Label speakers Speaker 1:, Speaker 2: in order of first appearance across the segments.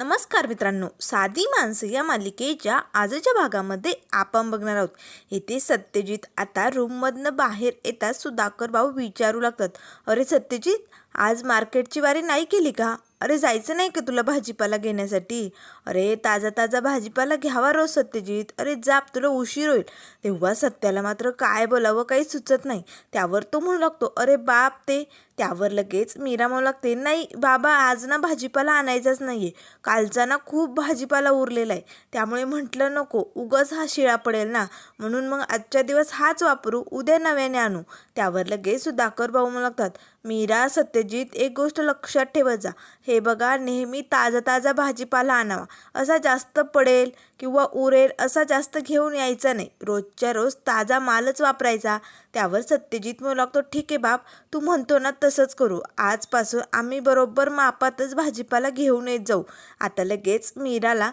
Speaker 1: नमस्कार मित्रांनो साधी माणसं या मालिकेच्या आजच्या भागामध्ये आपण बघणार आहोत. येथे सत्यजित आता रूममधनं बाहेर येतात सुधाकर भाऊ विचारू लागतात अरे सत्यजित आज मार्केटची वारी नाही केली का? अरे जायचं नाही का तुला भाजीपाला घेण्यासाठी? अरे ताजा ताजा भाजीपाला घ्यावा रोज सत्यजित अरे जाप तुला उशीर होईल. तेव्हा सत्याला मात्र काय बोलावं काही सुचत नाही. त्यावर तो म्हणू लागतो अरे बाप ते त्यावर लगेच मीरा म्हणू लागते. नाही बाबा आज ना भाजीपाला आणायचाच नाही आहे कालचा ना खूप भाजीपाला उरलेला आहे. त्यामुळे म्हटलं नको उगाच हा शिळा पडेल ना. म्हणून मग आजच्या दिवस हाच वापरू उद्या नव्याने आणू. त्यावर लगेच सुधाकर भाऊ म्हणू लागतात मीरा सत्यजित एक गोष्ट लक्षात ठेवत जा. हे बघा नेहमी ताजा ताजा भाजीपाला आणावा. असा जास्त पडेल किंवा उरेल असा जास्त घेऊन यायचा नाही. रोजच्या रोज ताजा मालच वापरायचा. त्यावर सत्यजित म्हणू लागतो ठीक आहे बाप तू म्हणतो ना तसंच करू. आजपासून आम्ही बरोबर मापातच भाजीपाला घेऊन येत जाऊ. आता लगेच मीराला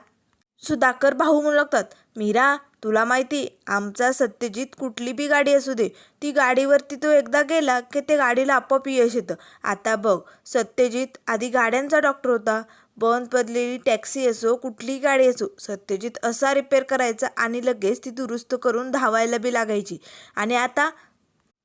Speaker 1: सुधाकर भाऊ म्हणू लागतात मीरा तुला माहिती आमचा सत्यजित कुठली बी गाडी असू दे. ती गाडीवरती तो एकदा गेला की ते गाडीला आपोआप यश येतं. आता बघ सत्यजित आधी गाड्यांचा डॉक्टर होता. बंद पडलेली टॅक्सी असो कुठलीही गाडी असो सत्यजित असा रिपेअर करायचा आणि लगेच ती दुरुस्त करून धावायला बी लागायची. आणि आता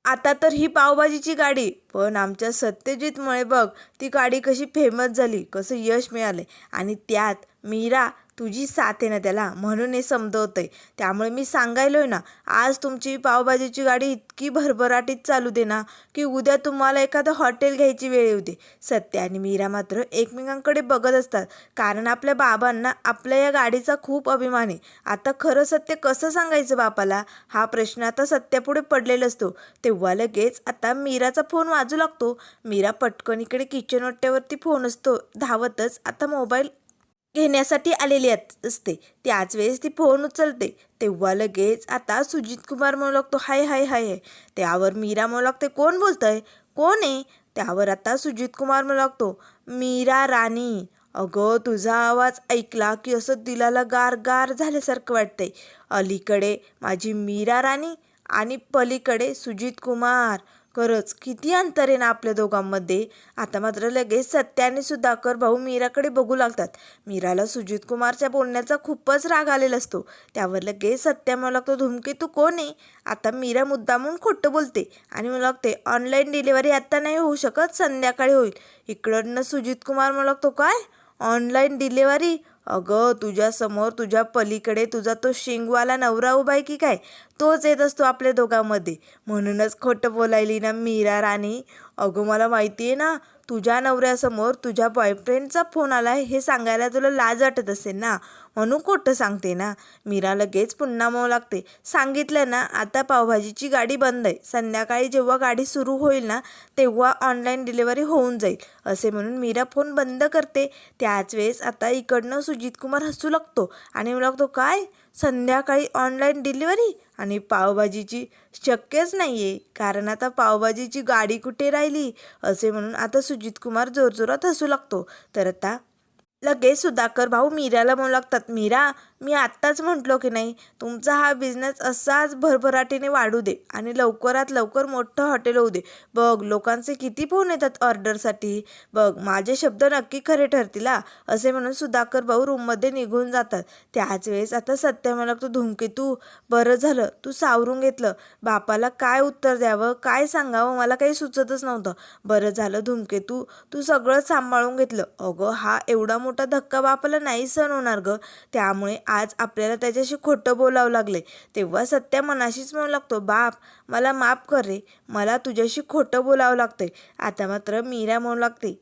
Speaker 1: आता तर ही पावभाजीची गाडी. पण आमच्या सत्यजितमुळे बघ ती गाडी कशी फेमस झाली कसं यश मिळाले आणि त्यात मीरा तुझी साथ आहे ना त्याला म्हणून हे समजवतंय. त्यामुळे मी सांगायलोय ना आज तुमची पावभाजीची गाडी इतकी भरभराटीत चालू दे ना की उद्या तुम्हाला एखादं हॉटेल घ्यायची वेळ येऊ दे. सत्य आणि मीरा मात्र एकमेकांकडे बघत असतात कारण आपल्या बाबांना आपल्या या गाडीचा खूप अभिमान आहे. आता खरं सत्य कसं सांगायचं बापाला? हा प्रश्न आता सत्यापुढे पडलेला असतो. तेव्हा लगेच आता मीराचा फोन वाजू लागतो. मीरा पटकन इकडे किचन ओट्यावरती फोन असतो. धावतच आता मोबाईल घेण्यासाठी आलेली असते. त्याच वेळेस ती फोन उचलते. तेव्हा लगेच आता सुजित कुमार म्हणू लागतो हाय हाय हाय हाय. त्यावर मीरा म्हणू लागते कोण बोलतंय? कोण आहे? त्यावर आता सुजित कुमार म्हणू लागतो मीरा राणी. अगं तुझा आवाज ऐकला की असं दिलाला गार गार झाल्यासारखं वाटतंय. अलीकडे माझी मीरा राणी आणि पलीकडे सुजित कुमार. खरंच किती अंतर आहे ना आपल्या दोघांमध्ये. आता मात्र लगेच सत्याने सुधाकर भाऊ मीराकडे बघू लागतात. मीराला सुजित कुमारच्या बोलण्याचा खूपच राग आलेला असतो. त्यावर लगेच सत्या मला लागतो धुमके तू कोण आहे? आता मीरा मुद्दामून खोटं बोलते आणि मला लागते ऑनलाईन डिलिव्हरी आत्ता नाही होऊ शकत संध्याकाळी होईल. इकडनं सुजित कुमार मला लागतो काय? ऑनलाईन डिलेवरी अगं तुझ्यासमोर तुझ्या पलीकडे तुझा तो शिंगवाला नवरा उभा आहे की काय? तोच येत असतो आपल्या दोघांमध्ये. म्हणूनच खोटं बोलायली ना मीरा राणी. अगं मला माहिती आहे ना तुझ्या नवऱ्यासमोर तुझ्या बॉयफ्रेंडचा फोन आला हे सांगायला तुला लाज वाटत असेल ना? म्हणून खोटं सांगते ना? मीरा लगेच पुन्हा मऊ लागते. सांगितलं ना आता पावभाजीची गाडी बंद आहे. संध्याकाळी जेव्हा गाडी सुरू होईल ना तेव्हा ऑनलाईन डिलिव्हरी होऊन जाईल. असे म्हणून मीरा फोन बंद करते. त्याच वेळेस आता इकडनं सुजित कुमार हसू लागतो. आणि मला लागतो काय? संध्याकाळी ऑनलाईन डिलिव्हरी आणि पावभाजीची शक्यच नाही आहे कारण आता पावभाजीची गाडी कुठे राहिली? असे म्हणून आता सुजित कुमार जोरजोरात हसू लागतो. तर आता लगेच सुधाकर भाऊ मीराला म्हणू लागतात मीरा मी आत्ताच म्हटलो की नाही तुमचा हा बिझनेस असाच भरभराटीने वाढू दे आणि लवकरात लवकर मोठं हॉटेल होऊ दे. बघ लोकांचे किती फोन येतात ऑर्डरसाठी बघ माझे शब्द नक्की खरे ठरतील असे म्हणून सुधाकर भाऊ रूममध्ये निघून जातात. त्याच वेळेस आता सत्य मला तू धुमकेतू बरं झालं तू सावरून घेतलं. बापाला काय उत्तर द्यावं काय सांगावं मला काही सुचतच नव्हतं. बरं झालं धुमकेतू तू सगळं सांभाळून घेतलं. अगं हा एवढा मोठा धक्का बापाला नाही सण होणार गं. त्यामुळे आज आपल्याला त्याच्याशी खोटं बोलावं लागले तेव्हा सत्या मनाशीच म्हणू लागतो बाप मला माफ कर रे. मला तुझ्याशी खोटं बोलावं लागते आता मात्र मीरा म्हणू लागते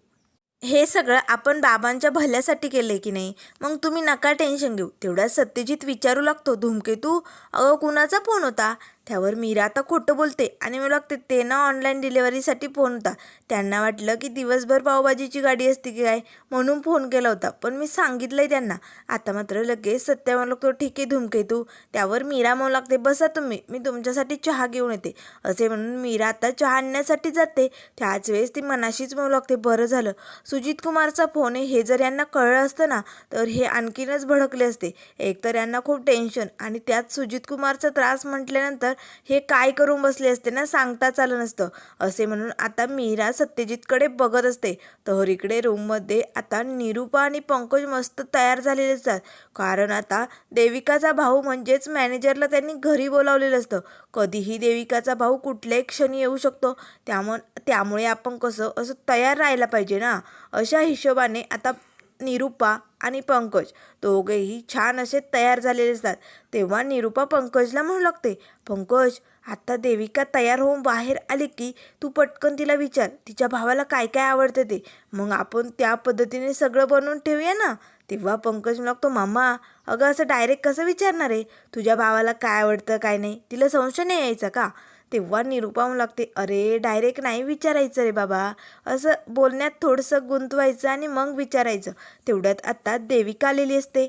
Speaker 1: हे सगळं आपण बाबांच्या भल्यासाठी केलंय की नाही? मग तुम्ही नका टेन्शन घेऊ. तेवढ्या सत्यजित विचारू लागतो धूमकेतू अगं कुणाचा फोन होता? त्यावर मीरा आता खोटं बोलते आणि मला लागते ते ना ऑनलाईन डिलेवरीसाठी फोन होता. त्यांना वाटलं की दिवसभर पावभाजीची गाडी असते की काय म्हणून फोन केला होता. पण मी सांगितलंय त्यांना. आता मात्र लगेच सत्या म्हणू लागतो ठीक आहे धुमकेतू त्यावर मीरा म्हणू लागते बसा तुम्ही मी तुमच्यासाठी चहा घेऊन येते. असे म्हणून मीरा आता चहा आणण्यासाठी जाते. त्याच वेळेस ती मनाशीच म्हणू लागते बरं झालं. सुजित कुमारचा फोन आहे हे जर यांना कळलं असतं ना तर हे आणखीनच भडकले असते. एकतर यांना खूप टेन्शन आणि त्यात सुजित कुमारचा त्रास म्हटल्यानंतर हे काय करून बसले असते ना सांगताच आलं नसतं. असे म्हणून आता मीरा सत्यजितकडे बघत असते. तहरीकडे रूममध्ये आता निरूपा आणि पंकज मस्त तयार झालेले असतात. कारण आता देविकाचा भाऊ म्हणजेच मॅनेजरला त्यांनी घरी बोलावलेलं असतं. कधीही देविकाचा भाऊ कुठल्याही क्षणी येऊ शकतो. त्यामुळे त्यामुळे आपण कसं असं तयार राहायला पाहिजे ना. अशा हिशोबाने आता निरूपा आणि पंकज. दोघेही छान असे तयार झालेले असतात. तेव्हा निरूपा पंकजला म्हणू लागते पंकज आता देविका तयार होऊन बाहेर आली की तू पटकन तिला विचार. तिच्या भावाला काय काय आवडतं ते. मग आपण त्या पद्धतीने सगळं बनवून ठेवूया ना? तेव्हा पंकज म्हणू लागतो मामा अगं असं डायरेक्ट कसं विचारणार आहे? तुझ्या भावाला काय आवडतं काय नाही? तिला संशय नाही यायचा का? तेव्हा निरूपा लागते अरे डायरेक्ट नाही विचारायचं रे बाबा. असं बोलण्यात थोडंसं गुंतवायचं आणि मग विचारायचं. तेवढ्यात आत्ता देविका आलेली असते.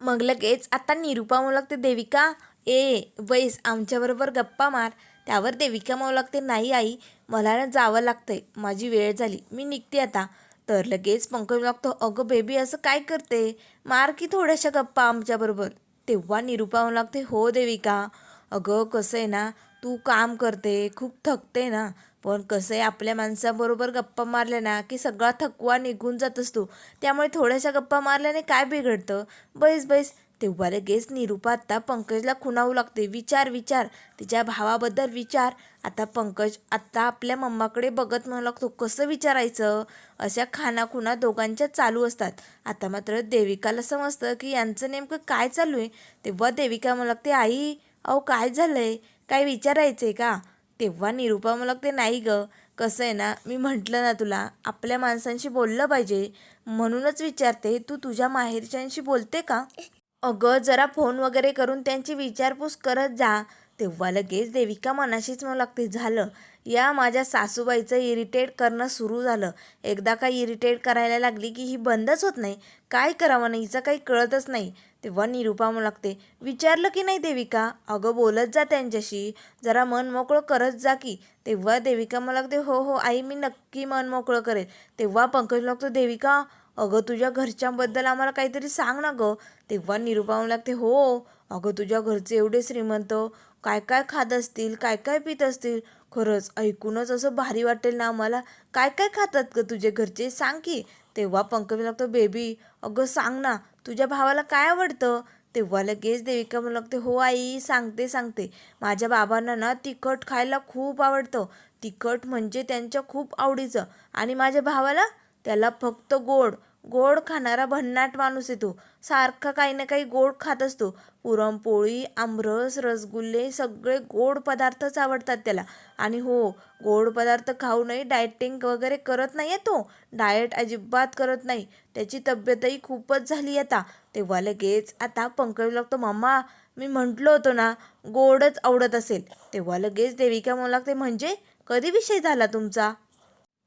Speaker 1: मग लगेच आत्ता निरुपा म्हणू लागते देविका ए बैस आमच्याबरोबर गप्पा मार. त्यावर देविका म्हणू लागते नाही आई मला ना जावं लागतंय. माझी वेळ झाली. मी निघते आता. तर लगेच पंकज लागतो अगं बेबी असं काय करते? मार की थोड्याशा गप्पा आमच्याबरोबर. तेव्हा निरुपा म्हणू लागते हो देविका. अगं कसं आहे ना तू काम करते खूप थकते ना. पण कसं आहे आपल्या माणसाबरोबर गप्पा मारल्या ना की सगळा थकवा निघून जात असतो त्यामुळे थोड्याशा गप्पा मारल्याने काय बिघडतं? बैस बैस. तेव्हा लगेच निरूपा आता पंकजला खुणावू लागते विचार विचार. तिच्या भावाबद्दल विचार. आता पंकज आत्ता आपल्या मम्माकडे बघत म्हणू लागतो कसं विचारायचं? अशा खानाखुणा दोघांच्या चालू असतात. आता मात्र देविकाला समजतं की यांचं नेमकं काय चालू आहे? तेव्हा देविका म्हणू लागते आई अहो काय झालं आहे काय विचारायचं आहे का? तेव्हा निरूपा मला ते नाही ग. कसं आहे ना मी म्हटलं ना तुला आपल्या माणसांशी बोललं पाहिजे. म्हणूनच विचारते तू तुझ्या माहेरच्यांशी बोलते का? अगं जरा फोन वगैरे करून त्यांची विचारपूस करत जा. तेव्हा लगेच देविका मनाशीच म्हणू लागते झालं. या माझ्या सासूबाईचं इरिटेट करणं सुरू झालं. एकदा का इरिटेट करायला लागली की ही बंदच होत नाही. काय करावं नाही हिचं काही कळतच नाही. तेव्हा निरूपा लागते विचारलं की नाही देविका? अगं बोलत जा त्यांच्याशी. जरा मन मोकळं करत जा की. तेव्हा देविका मला लागते हो हो आई मी नक्की मन मोकळं करेल. तेव्हा पंकज लागतो देविका अगं तुझ्या घरच्यांबद्दल आम्हाला काहीतरी सांग ना गं. तेव्हा निरूपा लागते हो अगं तुझ्या घरचे एवढे श्रीमंत. काय काय खात असतील? काय काय पित असतील? खरंच ऐकूनच असं भारी वाटेल ना आम्हाला. काय काय खातात ग तुझे घरचे? सांग की. तेव्हा पंकज लागतो बेबी अगं सांग ना तुझ्या भावाला काय आवडतं? तेव्हा लगेच देविका म्हणू लागते हो आई सांगते सांगते. माझ्या बाबांना ना तिखट खायला खूप आवडतं. तिखट म्हणजे त्यांच्या खूप आवडीचं. आणि माझ्या भावाला त्याला फक्त गोड गोड खाणारा भन्नाट माणूस आहे तू. सारखा काही ना काही गोड खात असतो पुरणपोळी आमरस रसगुल्ले सगळे गोड पदार्थच आवडतात त्याला. आणि हो गोड पदार्थ खाऊ डायटिंग वगैरे करत नाही आहे तो. डाएट अजिबात करत नाही. त्याची तब्येतही खूपच झाली आता. तेव्हा लगेच आता पंकज लागतो मामा मी म्हटलो होतो ना गोडच आवडत असेल. तेव्हा लगेच देविका म्हणू लागते म्हणजे कधी विषय झाला तुमचा?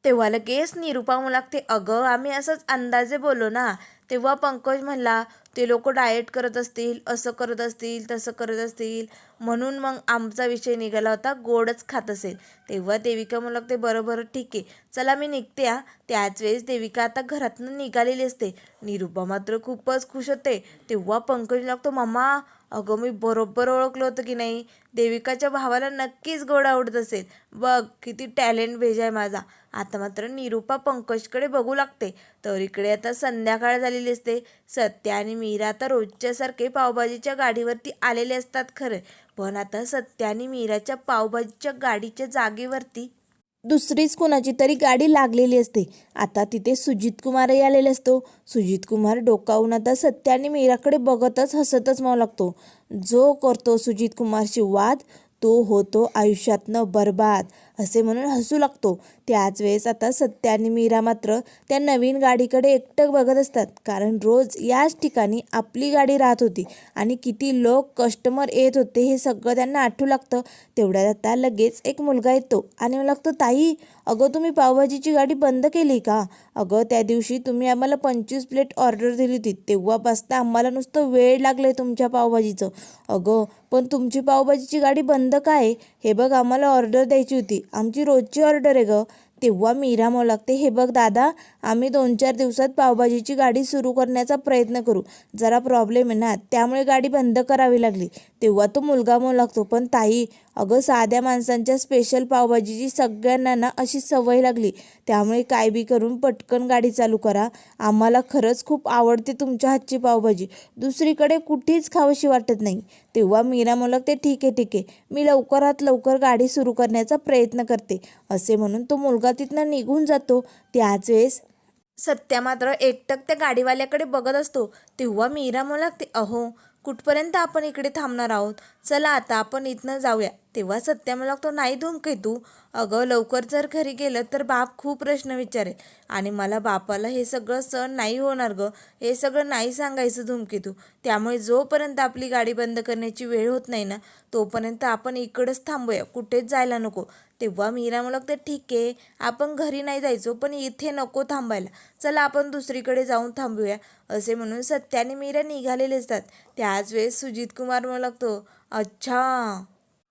Speaker 1: तेव्हा लगेच निरूपा म्हणू लागते अगं आम्ही असंच अंदाजे बोललो ना तेव्हा पंकज म्हणला ते लोक डाएट करत असतील असं करत असतील तसं करत असतील म्हणून मग आमचा विषय निघाला होता गोडच खात असेल. तेव्हा देविका म्हणू लागते बरं बरं ठीक आहे चला मी निघते हा. त्याच वेळेस देविका आता घरातनं निघालेली असते. निरूपा मात्र खूपच खुश होते. तेव्हा पंकज लागतो मामा अगं मी बरोबर ओळखलं होतं की नाही? देविकाच्या भावाला नक्कीच गोड आवडत असेल. बघ किती टॅलेंट भेज आहे माझा. आता मात्र निरूपा पंकजकडे बघू लागते. तर इकडे आता संध्याकाळ झालेली असते. सत्य आणि मीरा आता रोजच्यासारखे पावभाजीच्या गाडीवरती आलेले असतात खरं. पण आता सत्य आणि मीराच्या पावभाजीच्या गाडीच्या जागेवरती दुसरीच कोणाची तरी गाडी लागलेली असते. आता तिथे सुजित कुमारही आलेले असतो. सुजित कुमार डोकावून आता सत्याने मीराकडे बघतच हसतच मावू लागतो. जो करतो सुजित कुमारशी वाद तो होतो आयुष्यातनं बर्बाद असे म्हणून हसू लागतो. त्याच वेळेस आता सत्या आणि मीरा मात्र त्या नवीन गाडीकडे एकटक बघत असतात. कारण रोज याच ठिकाणी आपली गाडी राहत होती आणि किती लोक कस्टमर येत होते हे सगळं त्यांना आठवू लागतं. तेवढ्यात आता लगेच एक मुलगा येतो आणि मला लागतो ताई अगं तुम्ही पावभाजीची गाडी बंद केली का? अगं त्या दिवशी तुम्ही आम्हाला पंचवीस प्लेट ऑर्डर दिली होती. तेव्हापासनं आम्हाला नुसतं वेळ लागलं आहे तुमच्या पावभाजीचं. अगं पण तुमची पावभाजीची गाडी बंद काय? हे बघ आम्हाला ऑर्डर द्यायची होती. आमची रोजची ऑर्डर आहे गं. तेव्हा मीरा मला लागते हे बघ दादा आम्ही दोन चार दिवसात पावभाजीची गाडी सुरू करण्याचा प्रयत्न करू. जरा प्रॉब्लेम आहे ना त्यामुळे गाडी बंद करावी लागली. तेव्हा तो मुलगा म्हणू लागतो पण ताई अगं साध्या माणसांच्या स्पेशल पावभाजीची सगळ्यांना ना अशी सवय लागली. त्यामुळे काय बी करून पटकन गाडी चालू करा. आम्हाला खरंच खूप आवडते तुमच्या हातची पावभाजी. दुसरीकडे कुठेच खावशी वाटत नाही. तेव्हा मीरा मुलक ते ठीक आहे ठीक आहे. मी लवकरात लवकर गाडी सुरू करण्याचा प्रयत्न करते. असे म्हणून तो मुलगा तिथनं निघून जातो. त्याच वेळेस सत्या मात्र एकटक त्या गाडीवाल्याकडे बघत असतो. तेव्हा मीरा मला ते अहो कुठपर्यंत आपण इकडे थांबणार आहोत? चला आता आपण इथनं जाऊया. तेव्हा सत्या मला लागतो नाही धुमके तू. अगं लवकर जर घरी गेलं तर बाप खूप प्रश्न विचारेल. आणि मला बापाला हे सगळं सण नाही होणार गं. हे सगळं नाही सांगायचं धुमके तू. त्यामुळे जोपर्यंत आपली गाडी बंद करण्याची वेळ होत नाही ना तोपर्यंत आपण इकडंच थांबूया. कुठेच जायला नको. तेव्हा मीरा मला लागतं ठीक आहे आपण घरी नाही जायचो पण इथे नको थांबायला. चला आपण दुसरीकडे जाऊन थांबूया. असे म्हणून सत्याने मीरा निघालेले असतात त्याच वेळेस सुजित कुमार मला लागतो अच्छा.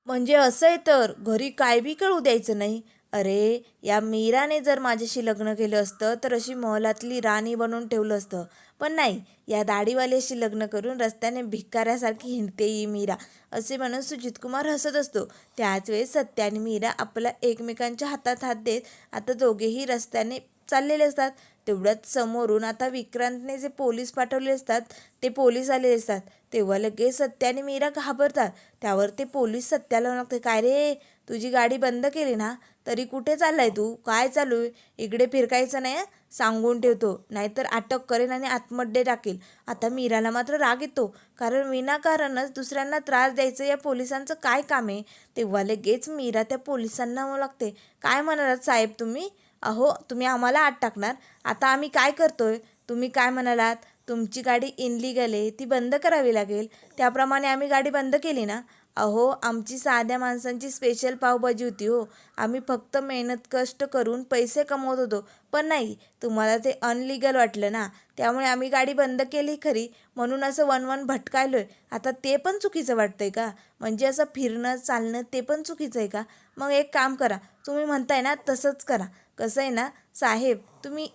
Speaker 1: म्हणजे असं आहे तर घरी काय बी कळू द्यायचं नाही. अरे या मीराने जर माझ्याशी लग्न केलं असतं तर अशी महलातली राणी बनवून ठेवलं असतं. पण नाही या दाढीवाल्याशी लग्न करून रस्त्याने भिकाऱ्यासारखी हिंडते ही मीरा असे म्हणून सुजित कुमार हसत असतो. त्याच वेळेस सत्या आणि मीरा आपल्या एकमेकांच्या हातात हात देत आता दोघेही रस्त्याने चाललेले असतात. तेवढ्यात समोरून आता विक्रांतने जे पोलीस पाठवले असतात ते पोलीस आलेले असतात. तेव्हा लगेच सत्या आणि मीरा घाबरतात. त्यावर ते पोलीस सत्याला लागते काय रे? तुझी गाडी बंद केली ना? तरी कुठे चाललाय तू? काय चालू आहे? इकडे फिरकायचं नाही सांगून ठेवतो. नाहीतर अटक करेन आणि आत्महत्या टाकेल. आता मीराला मात्र राग येतो. कारण विनाकारणच दुसऱ्यांना त्रास द्यायचं या पोलिसांचं काय काम आहे? तेव्हा लगेच मीरा त्या पोलिसांना लागते काय म्हणालात साहेब तुम्ही? अहो तुम्ही आम्हाला आत टाकणार? आता आम्ही काय करतोय? तुम्ही काय म्हणालात? तुमची गाडी इनलिगल आहे ती बंद करावी लागेल. त्याप्रमाणे आम्ही गाडी बंद केली ना? अहो आमची साध्या माणसांची स्पेशल पावभाजी होती हो. आम्ही फक्त मेहनत कष्ट करून पैसे कमवत होतो. पण नाही तुम्हाला ते अनलिगल वाटलं ना? त्यामुळे आम्ही गाडी बंद केली खरी. म्हणून असं वन वन भटकायलो आहे आता ते पण चुकीचं वाटतंय का? म्हणजे असं फिरणं चालणं ते पण चुकीचं आहे का? मग एक काम करा. तुम्ही म्हणताय ना तसंच करा. कसं आहे ना साहेब तुम्ही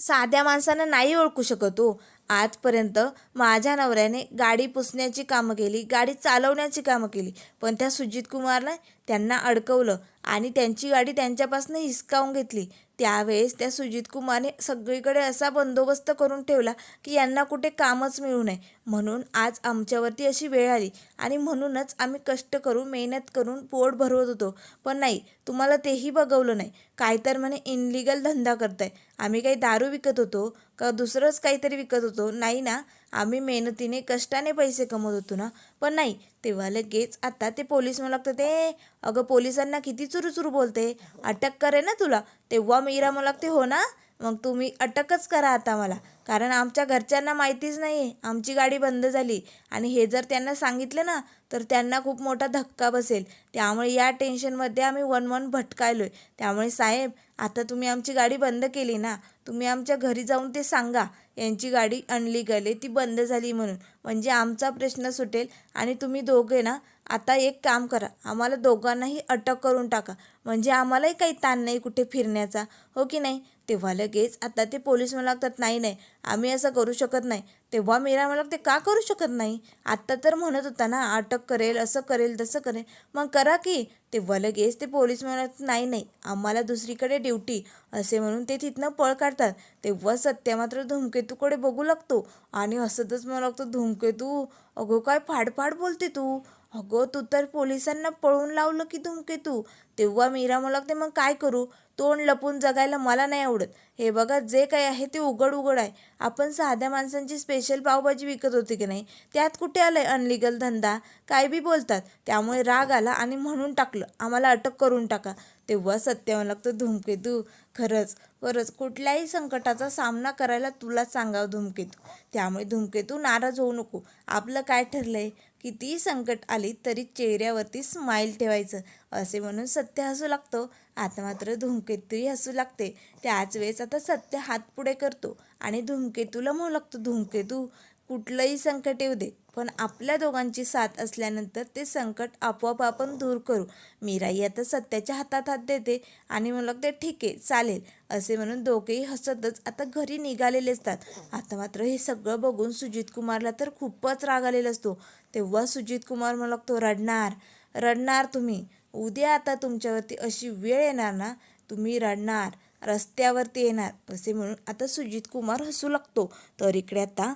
Speaker 1: साध्या माणसांना नाही ओळखू शकत हो. आजपर्यंत माझ्या नवऱ्याने गाडी पुसण्याची कामं केली गाडी चालवण्याची कामं केली. पण त्या सुजित कुमारने त्यांना अडकवलं आणि त्यांची गाडी त्यांच्यापासून हिसकावून घेतली. त्यावेळेस त्या सुजित कुमारने सगळीकडे असा बंदोबस्त करून ठेवला की यांना कुठे कामच मिळू नये. म्हणून आज आमच्यावरती अशी वेळ आली आणि म्हणूनच आम्ही कष्ट करून मेहनत करून पोट भरवत होतो. पण नाही तुम्हाला तेही बघवलं नाही. काय तर म्हणे इनलिगल धंदा करताय. आम्ही काही दारू विकत होतो का दुसरंच काहीतरी विकत होतो. नाही ना? आम्ही मेहनतीने कष्टाने पैसे कमवत होतो ना. पण नाही तेव्हा लगेच आता ते पोलीस मला लागतं ते अगं पोलिसांना किती चुरूचुरू बोलते. अटक करे ना तुला. तेव्हा मीरा मला लागते हो ना. मग तुम्ही अटकच करा आता मला. कारण आमच्या घरच्यांना माहितीच नाही आहे आमची गाडी बंद झाली. आणि हे जर त्यांना सांगितलं ना तर त्यांना खूप मोठा धक्का बसेल. त्यामुळे या टेन्शनमध्ये आम्ही वन वन भटकायलो आहे त्यामुळे साहेब आता तुम्ही आमची गाडी बंद केली ना तुम्ही आमच्या घरी जाऊन ते सांगा. यांची गाडी आणली गेली ती बंद झाली म्हणून. म्हणजे आमचा प्रश्न सुटेल आणि तुम्ही दोघे ना आता एक काम करा आम्हाला दोघांनाही अटक करून टाका. म्हणजे आम्हालाही काही ताण नाही कुठे फिरण्याचा. हो की नाही? तेव्हा लगेच आता ते पोलीस मला लागतात नाही नाही आम्ही असं करू शकत नाही. तेव्हा मीरा मला ते का करू शकत नाही? आत्ता तर म्हणत होता ना अटक करेल असं करेल तसं करेल. मग करा की. तेव्हा लगेच ते पोलीस म्हणत नाही नाही आम्हाला दुसरीकडे ड्युटी. असे म्हणून ते तिथनं पळ काढतात. तेव्हा सत्या मात्र धूमकेतूकडे बघू लागतो. आणि हसतच मला लागतो धूमकेतू अगो काय फाडफाड बोलते तू? अगं तू तर पोलिसांना पळून लावलं की धूमकेतू तेव्हा मीरा मला ते मग काय करू? तोंड लपून जगायला मला नाही आवडत. हे बघा जे काही आहे ते उघड उघड आहे. आपण साध्या माणसांची स्पेशल पावभाजी विकत होती की नाही? त्यात कुठे आलं आहे अनलिगल धंदा? काय बी बोलतात. त्यामुळे राग आला आणि म्हणून टाकलं. आम्हाला अटक करून टाका. तेव्हा सत्यावर लागतं धूमकेतू खरंच खरंच. कुठल्याही संकटाचा सामना करायला तुला सांगावं धूमकेतू. त्यामुळे धूमकेतू नाराज होऊ नको. आपलं काय ठरलंय? कितीही संकट आली तरी चेहऱ्यावरती स्माईल ठेवायचं. असे म्हणून सत्य हसू लागतो. आता मात्र धूमकेतूही हसू लागते. त्याच वेळेस आता सत्य हात पुढे करतो आणि धूमकेतूला म्हणू लागतो. धूमकेतू कुठलंही संकट येऊ दे पण आपल्या दोघांची साथ असल्यानंतर ते संकट आपोआप आपण दूर करू. मीराई आता सत्याच्या हातात हात देते आणि म्हणू लागते ठीक आहे चालेल. असे म्हणून दोघेही हसतच आता घरी निघालेले असतात. आता मात्र हे सगळं बघून सुजित कुमारला तर खूपच राग आलेला असतो. तेव्हा सुजित कुमार म्हणू लागतो रडणार रडणार तुम्ही. उद्या आता तुमच्यावरती अशी वेळ येणार ना तुम्ही रडणार रस्त्यावरती येणार. असे म्हणून आता सुजित कुमार हसू लागतो. तर इकडे आता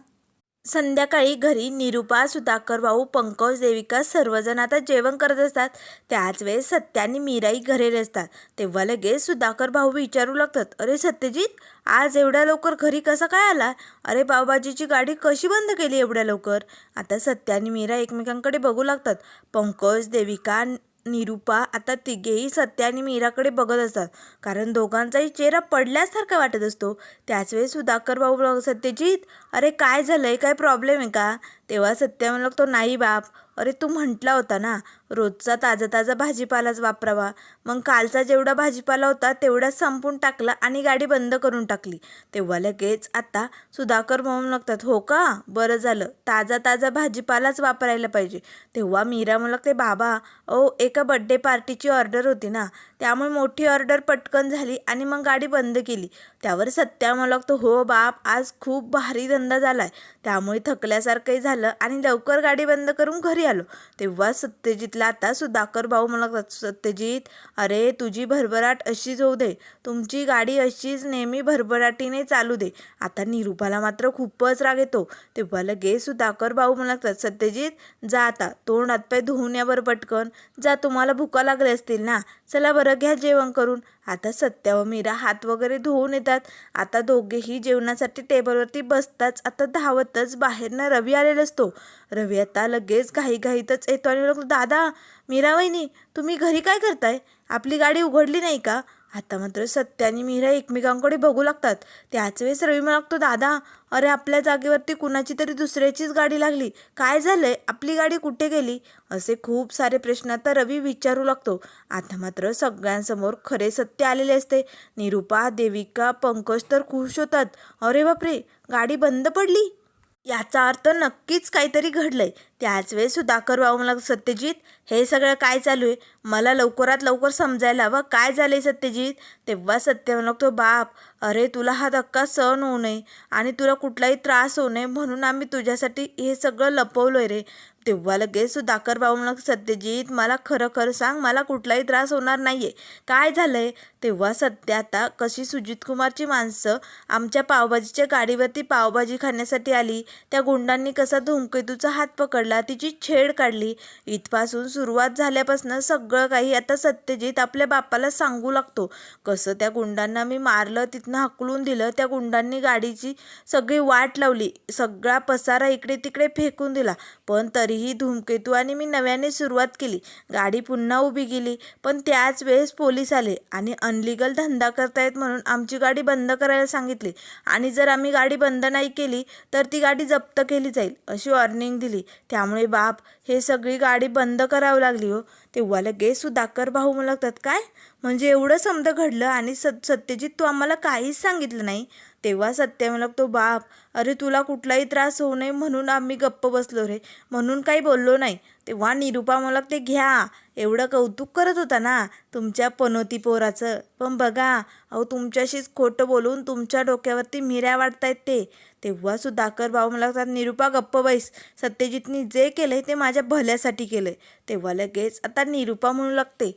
Speaker 1: संध्याकाळी घरी निरुपा सुधाकर भाऊ पंकज देविका सर्वजण आता जेवण करत असतात. त्याच वेळेस सत्या आणि मीराई घरी असतात तेव्हा लगेच सुधाकर भाऊ विचारू लागतात अरे सत्यजित आज एवढ्या लवकर घरी कसा काय आला? अरे बाबाजीची गाडी कशी बंद केली एवढ्या लवकर? आता सत्या आणि मीरा एकमेकांकडे बघू लागतात. पंकज देविका निरुपा आता तिघेही सत्या आणि मीराकडे बघत असतात. कारण दोघांचाही चेहरा पडल्यासारखा वाटत असतो. त्याच वेळेस सुधाकर भाऊ सत्यजित अरे काय झालंय? काय प्रॉब्लेम आहे का? तेव्हा सत्या म्हणला तो नाही बाप. अरे तू म्हटला होता ना. रोजचा ताजा ताजा भाजीपालाच वापरावा. मग कालचा जेवढा भाजीपाला होता तेवढाच संपून टाकला आणि गाडी बंद करून टाकली. तेव्हा लगेच आता सुधाकर म्हणू लागतात हो का? बरं झालं. ताजा ताजा भाजीपालाच वापरायला पाहिजे. तेव्हा मीरा म्हणू लागते बाबा ओ एका बड्डे पार्टीची ऑर्डर होती ना त्यामुळे मोठी ऑर्डर पटकन झाली आणि मग गाडी बंद केली. त्यावर सत्या म्हणू लागतो हो बाप आज खूप भारी धंदा झालाय. त्यामुळे थकल्यासारखंही झालं आणि लवकर गाडी बंद करून घरी आलो. तेव्हा सत्यजितला आता सुधाकर भाऊ म्हणू सत्यजित अरे तुझी भरभराट अशीच होऊ दे. तुमची गाडी अशीच नेहमी भरभराटीने चालू दे. आता निरूपाला मात्र खूपच राग येतो. तेव्हा लगेच सुधाकर भाऊ म्हणू लागतात सत्यजित जा आता. तोंड हातपाय धुवून या बरं पटकन. जा तुम्हाला भुका लागले असतील ना. चला बरं घ्या जेवण करून. आता सत्या व मीरा हात वगैरे धुवून येतात. आता दोघेही जेवणासाठी टेबलवरती बसताच आता धावतच बाहेरनं रवी आलेला असतो. रवी आता लगेच घाईघाईतच येतो आणि दादा मीरा वहिनी तुम्ही घरी काय करताय? आपली गाडी उघडली नाही का? आता मात्र सत्या आणि मीरा एकमेकांकडे बघू लागतात. त्याच वेळेस रवी म्हणतो लागतो दादा अरे आपल्या जागेवरती कुणाची तरी दुसऱ्याचीच गाडी लागली. काय झालंय? आपली गाडी कुठे गेली? असे खूप सारे प्रश्न आता रवी विचारू लागतो. आता मात्र सगळ्यांसमोर खरे सत्य आलेले असते. निरुपा देविका पंकज तर खुश होतात. अरे बापरे! गाडी बंद पडली? याचा अर्थ नक्कीच काहीतरी घडलंय. त्याच वेळेस सुधाकर भाऊ मला सत्यजित हे सगळं काय चालू आहे? मला लवकरात लवकर समजायला हवं. काय झालंय सत्यजित? तेव्हा सत्य म्हणतो बाप अरे तुला हा धक्का सहन होऊ नये आणि तुला कुठलाही त्रास होऊ नये म्हणून आम्ही तुझ्यासाठी हे सगळं लपवलोय रे. तेव्हा लगेच सुधाकर भाऊ म्हणत सत्यजित मला खरं खरं सांग मला कुठलाही त्रास होणार नाही आहे काय झालंय? तेव्हा सत्य आता कशी सुजित कुमारची माणसं आमच्या पावभाजीच्या गाडीवरती पावभाजी खाण्यासाठी आली. त्या गुंडांनी कसा धूमकेतूचा हात पकडला तिची छेड काढली. इथपासून सुरुवात झाल्यापासून सगळं काही आता सत्यजित आपल्या बापाला सांगू लागतो. कसं त्या गुंडांना मी मारलं तिथनं हकलून दिलं त्या गुंडांनी गाडीची सगळी वाट लावली सगळा पसारा इकडे तिकडे फेकून दिला. पण तरी ही धूमकेतू आणि मी नव्याने सुरुवात केली. गाडी पुन्हा उभी गेली पण त्याच वेळेस पोलीस आले आणि अनलिगल धंदा करतायत म्हणून आमची गाडी बंद करायला सांगितली. आणि जर आम्ही गाडी बंद नाही केली तर ती गाडी जप्त केली जाईल अशी वॉर्निंग दिली. त्यामुळे बाप हे सगळी गाडी बंद करावी लागली हो. तेव्हा लगेच सुधाकर भाऊ मला लागतात काय? म्हणजे एवढं समजा घडलं आणि सत सत्यजित तू आम्हाला काहीच सांगितलं नाही. तेव्हा सत्य मला तो बाप अरे तुला कुठलाही त्रास होऊ नये म्हणून आम्ही गप्प बसलो रे. म्हणून काही बोललो नाही. तेव्हा निरुपा मला ते घ्या. एवढं कौतुक करत होता ना तुमच्या पनोती पोराचं. पण बघा अहो तुमच्याशीच खोटं बोलून तुमच्या डोक्यावरती मिऱ्या वाटतायत ते. तेव्हा सुधाकर भाऊ मला लागतात निरुपा गप्प बैस. सत्यजितनी जे केलंय ते माझ्या भल्यासाठी केलंय. तेव्हा लगेच आता निरुपा म्हणू लागते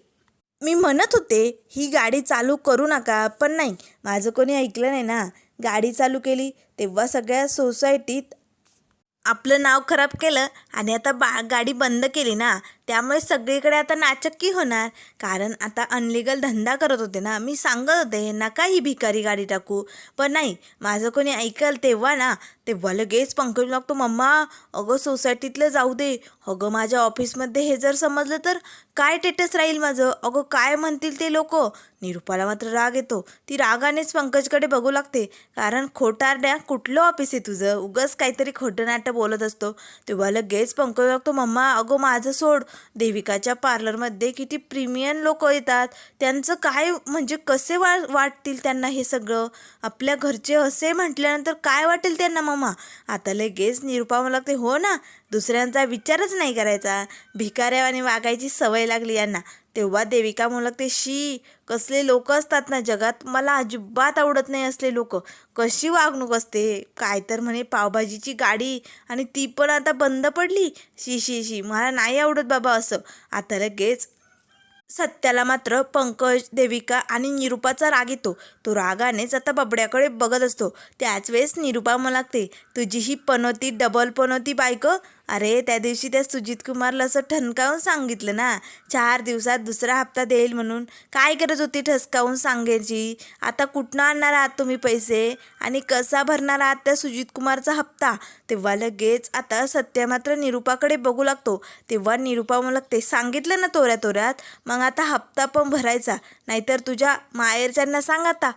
Speaker 1: मी म्हणत होते ही गाडी चालू करू नका पण नाही. माझं कोणी ऐकलं नाही ना. गाडी चालू केली तेव्हा सगळ्या सोसायटीत आपलं नाव खराब केलं आणि आता बा गाडी बंद केली ना त्यामुळे सगळीकडे आता नाचक्की होणार. कारण आता अनलिगल धंदा करत होते ना मी सांगत होते नका ही भिकारी गाडी टाकू. पण नाही माझं कोणी ऐकल तेव्हा ना तेव्हा लगेच पंकज लागतो मम्मा अगं सोसायटीतलं जाऊ दे. अगं माझ्या ऑफिसमध्ये हे जर समजलं तर काय टेटस राहील माझं? अगं काय म्हणतील ते लोक? निरुपाला मात्र राग येतो. ती रागानेच पंकजकडे बघू लागते. कारण खोटारड्या कुठलं ऑफिस आहे तुझं? उगंच काहीतरी खोटं नाटं बोलत असतो. तेव्हा लगेच पंकज लागतो मम्मा अगं माझं सोड. देविकाच्या पार्लरमध्ये किती प्रीमियम लोक येतात त्यांचं काय म्हणजे कसे वा वाटतील त्यांना हे सगळं? आपल्या घरचे असे म्हटल्यानंतर काय वाटेल त्यांना मामा? आता लगेच निरुपा मला लागते हो ना दुसऱ्यांचा विचारच नाही करायचा. भिकाऱ्यावानी वागायची सवय लागली यांना. तेव्हा देविका म्हणू लागते शी कसले लोक असतात ना जगात मला अजिबात आवडत नाही असले लोक. कशी वागणूक असते काय तर म्हणे पावभाजीची गाडी आणि ती पण आता बंद पडली. शी शी शी मला नाही आवडत बाबा असं. आता लगेच सत्याला मात्र पंकज देविका आणि निरुपाचा राग येतो. तो रागानेच आता बबड्याकडे बघत असतो. त्याच वेळेस निरुपा मला लागते तुझी ही पनोती डबल पनोती बायकं अरे त्या दिवशी त्या सुजित कुमारला असं ठणकावून सांगितलं ना चार दिवसात दुसरा हप्ता देईल म्हणून. काय गरज होती ठसकावून सांगायची? आता कुठनं आणणार आहात तुम्ही पैसे? आणि कसा भरणार आहात त्या सुजित कुमारचा हप्ता? तेव्हा लगेच आता सत्य मात्र निरुपाकडे बघू लागतो. तेव्हा निरुपा मला ते सांगितलं ना तोऱ्या तोऱ्यात मग आता हप्ता पण भरायचा. नाहीतर तुझ्या माहेरच्यांना सांग आता.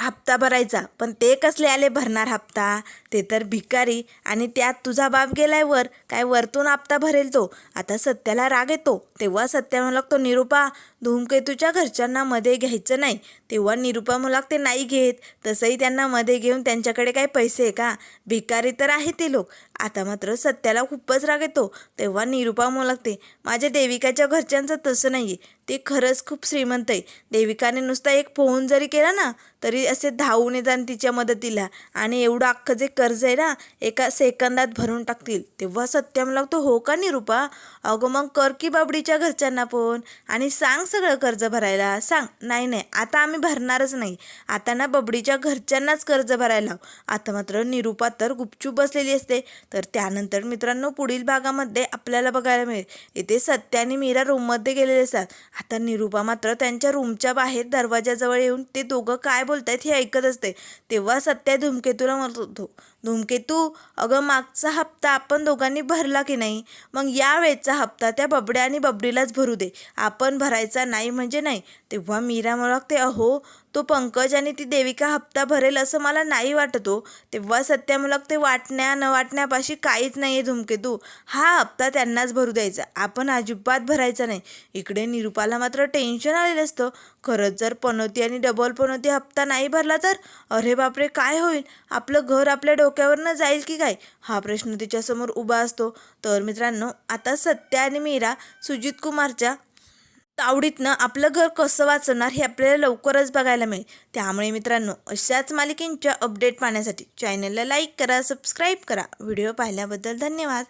Speaker 1: हप्ता भरायचा. पण ते कसले आले भरणार हप्ता? ते तर भिकारी. आणि त्यात तुझा बाप गेलाय वर. काय वरतून हप्ता भरेल तो? आता सत्याला राग येतो. तेव्हा सत्या म्हणू लागतो निरुपा धूमकेतूच्या घरच्यांना मध्ये घ्यायचं नाही. तेव्हा निरुपा म्हणू लागते नाही घेत. तसंही त्यांना मध्ये घेऊन त्यांच्याकडे काही पैसे आहे का? भिकारी तर आहे ते लोक. आता मात्र सत्याला खूपच राग येतो. तेव्हा निरुपा म्हणू लागते माझ्या देविकाच्या घरच्यांचं तसं नाही आहे ते खरंच खूप श्रीमंत आहे. देविकाने नुसता एक फोन जरी केला ना तरी असे धावून येतात तिच्या मदतीला. आणि एवढं अख्खं जे कर्ज आहे ना एका सेकंदात भरून टाकतील. तेव्हा सत्यम लागतो हो का निरुपा? अगं मग कर की बाबडीच्या घरच्यांना पण. आणि सांग सगळं कर्ज भरायला. सांग. नाही नाही. आता आम्ही भरणारच नाही. आता ना बबडीच्या घरच्यांनाच कर्ज भरायला आता मात्र निरुपा तर गुपचूप बसलेली असते. तर त्यानंतर मित्रांनो पुढील भागामध्ये आपल्याला बघायला मिळेल. इथे सत्य आणि मीरा रूममध्ये गेलेले असतात. आता निरुपा मात्र त्यांच्या रूमच्या बाहेर दरवाजाजवळ येऊन ते दोघं काय बोलतायत हे ऐकत असते. तेव्हा सत्या धूमकेतूला म्हणत होतो धूमकेतू अगं मागचा हप्ता आपण दोघांनी भरला की नाही? मग या वेळचा हप्ता त्या बबड्या आणि बबडीलाच भरू दे. आपण भरायचा नाही म्हणजे नाही. तेव्हा मीरा मला लागते अहो तो पंकज आणि ती देविका हप्ता भरेल असं मला नाही वाटतो हो. तेव्हा सत्या मला ते वाटण्या न वाटण्यापाशी काहीच नाही आहे धुमकेतू हा हप्ता त्यांनाच भरू द्यायचा. आपण अजिबात भरायचा नाही. इकडे निरुपाला मात्र टेन्शन आलेलं असतं. खरंच जर पनोती आणि डबल पनोती हप्ता नाही भरला तर? अरे बापरे काय होईल? आपलं घर आपल्या डोक्यावरनं जाईल की काय? हा प्रश्न तिच्यासमोर उभा असतो. तर मित्रांनो आता सत्या आणि मीरा सुजित कुमारच्या तावडीतनं आपलं घर कसं वाचवणार हे आपल्याला लवकरच बघायला मिळेल. त्यामुळे मित्रांनो अशाच मालिकेंच्या अपडेट पाहण्यासाठी चॅनलला लाईक करा सबस्क्राईब करा. व्हिडिओ पाहिल्याबद्दल धन्यवाद.